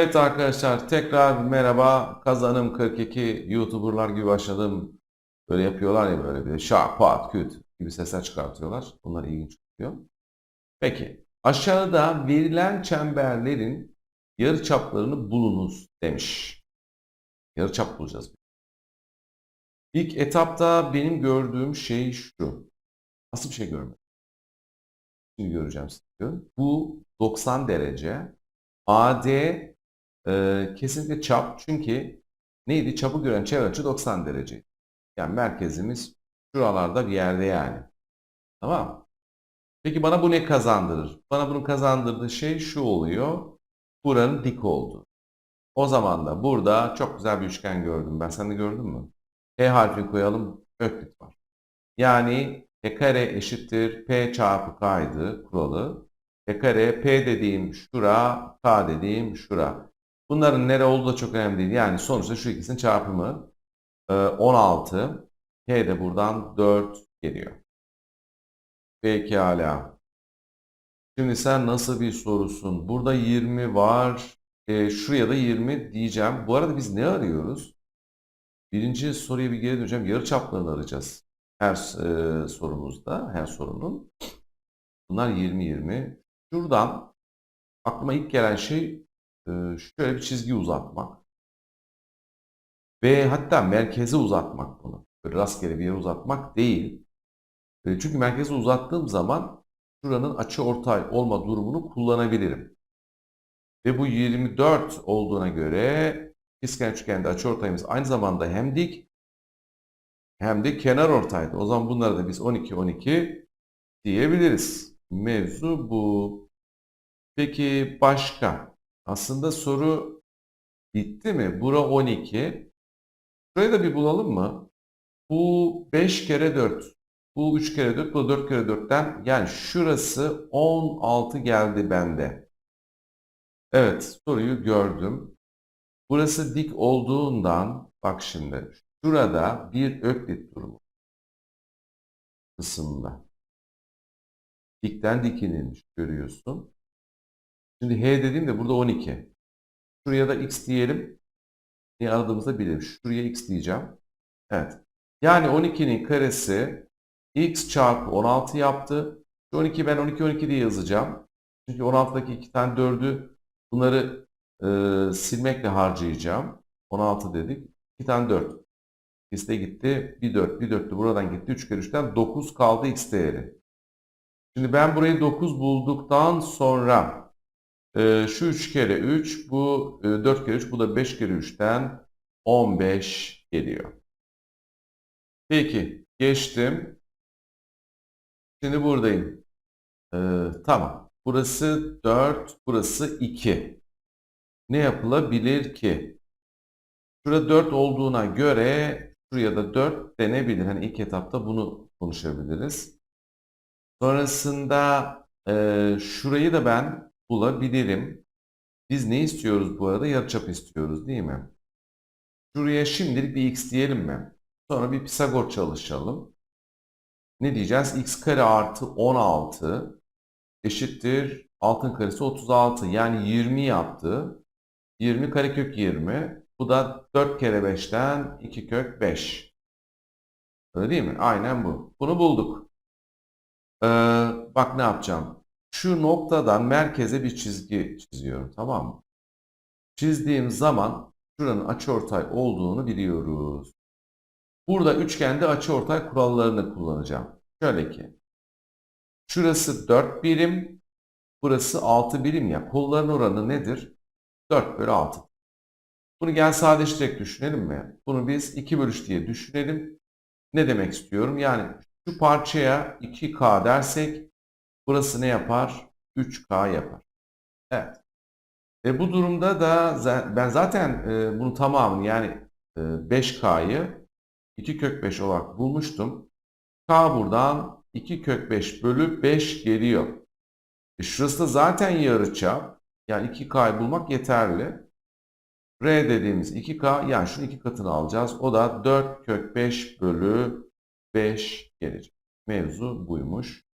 Evet arkadaşlar tekrar merhaba. Kazanım 42 YouTuber'lar gibi başladım. Böyle yapıyorlar ya böyle bir şak, pat, küt gibi sesler çıkartıyorlar. Bunlar ilginç oluyor. Peki aşağıda verilen çemberlerin yarıçaplarını bulunuz demiş. Yarıçap bulacağız. İlk etapta benim gördüğüm şey şu. Nasıl bir şey görmedim? Şimdi göreceğim size. Bu 90 derece. AD e, kesinlikle çap çünkü neydi? Çapı gören çevre açı 90 derece. Yani merkezimiz şuralarda bir yerde yani. Tamam Peki bana bu ne kazandırır? Bana bunu kazandırdığı şey şu oluyor. Buranın dik oldu. O zaman da burada çok güzel bir üçgen gördüm. Ben sen de gördün mü? P harfi koyalım. Öklit var. Yani P kare eşittir P çarpı K'ydı kuralı. P kare P dediğim şura, K dediğim şura. Bunların nere olduğu da çok önemli değil. Yani sonuçta şu ikisinin çarpımı e, 16. P de buradan 4 geliyor. Pekala. Şimdi sen nasıl bir sorusun? Burada 20 var. E, şuraya da 20 diyeceğim. Bu arada biz ne arıyoruz? Birinci soruya bir geri döneceğim. Yarıçaplarını arayacağız. Her e, sorumuzda, her sorunun. Bunlar 20-20. Şuradan aklıma ilk gelen şey e, şöyle bir çizgi uzatmak. Ve hatta merkeze uzatmak bunu. Böyle rastgele bir yere uzatmak değil. E, çünkü merkeze uzattığım zaman şuranın açı ortay olma durumunu kullanabilirim. Ve bu 24 olduğuna göre İskenar üçgende açıortayımız aynı zamanda hem dik hem de kenar ortaydı. O zaman bunları da biz 12 12 diyebiliriz. Mevzu bu. Peki başka? Aslında soru bitti mi? Bura 12. Şurayı da bir bulalım mı? Bu 5 kere 4. Bu 3 kere 4, bu 4 kere 4'ten yani şurası 16 geldi bende. Evet, soruyu gördüm. Burası dik olduğundan bak şimdi şurada bir öklit durumu kısımda. Dikten dikilmiş görüyorsun. Şimdi h dediğimde burada 12. Şuraya da x diyelim. Ne aradığımızda bilelim. Şuraya x diyeceğim. Evet. Yani 12'nin karesi x çarpı 16 yaptı. Şu 12 ben 12 12 diye yazacağım. Çünkü 16'daki iki tane 4'ü bunları e, silmekle harcayacağım. 16 dedik. 2 tane 4. İkisi de gitti. Bir 4, bir 4 de buradan gitti. 3 kere 3'ten 9 kaldı x değeri. Şimdi ben burayı 9 bulduktan sonra e, şu 3 kere 3, bu e, 4 kere 3, bu da 5 kere 3'ten 15 geliyor. Peki, geçtim. Şimdi buradayım. E, tamam. Burası 4, burası 2 ne yapılabilir ki? Şurada 4 olduğuna göre şuraya da 4 denebilir. Hani ilk etapta bunu konuşabiliriz. Sonrasında e, şurayı da ben bulabilirim. Biz ne istiyoruz bu arada? Yarıçap istiyoruz değil mi? Şuraya şimdilik bir x diyelim mi? Sonra bir Pisagor çalışalım. Ne diyeceğiz? x kare artı 16 eşittir altın karesi 36 yani 20 yaptı. 20 karekök 20. Bu da 4 kere 5'ten 2 kök 5. Öyle değil mi? Aynen bu. Bunu bulduk. Ee, bak ne yapacağım. Şu noktadan merkeze bir çizgi çiziyorum. Tamam mı? Çizdiğim zaman şuranın açıortay olduğunu biliyoruz. Burada üçgende açıortay kurallarını kullanacağım. Şöyle ki. Şurası 4 birim. Burası 6 birim ya. Kolların oranı nedir? 4 bölü 6. Bunu gel sadeleştirerek düşünelim mi? Bunu biz 2 bölü 3 diye düşünelim. Ne demek istiyorum? Yani şu parçaya 2K dersek burası ne yapar? 3K yapar. Evet. E bu durumda da ben zaten e, bunun tamamını yani e, 5K'yı 2 kök 5 olarak bulmuştum. K buradan 2 kök 5 bölü 5 geliyor. E şurası da zaten yarıçap. Yani 2K'yı bulmak yeterli. R dediğimiz 2K yani şunun iki katını alacağız. O da 4 kök 5 bölü 5 gelecek. Mevzu buymuş.